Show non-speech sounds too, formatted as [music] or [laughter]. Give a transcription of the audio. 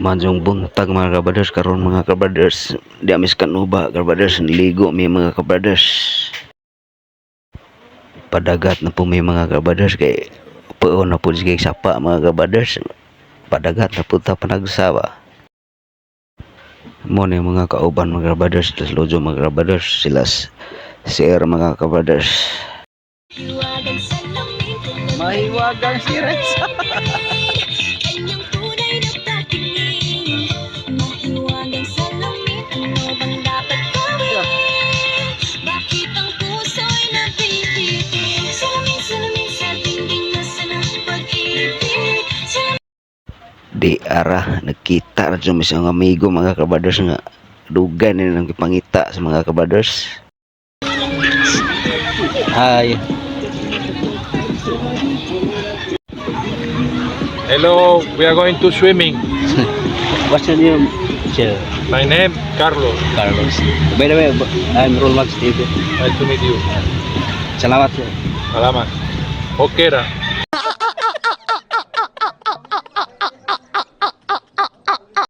Manjong buntag mga kabaders karon mga kabaders di amis kanuba kabaders ligo mi mga kabaders padagat na po may mga kabaders kay puon na po sige sapa mga kabaders padagat na po ta panagsawa mo ni mga kauban mga kabaders tas lojo mga kabaders sila s- sir mga kabaders Mahiwagang si Rex. Di arah nakita na may isang amigo mga kabaders nga dugay na lang pangita sa mga kabaders hi Hello, we are going to swimming. [laughs] What's your name, sir? My name, Carlos. Carlos. By the way, I'm Rolmax TV. Nice to meet you. Salamat, sir. Salamat. Okay, ra.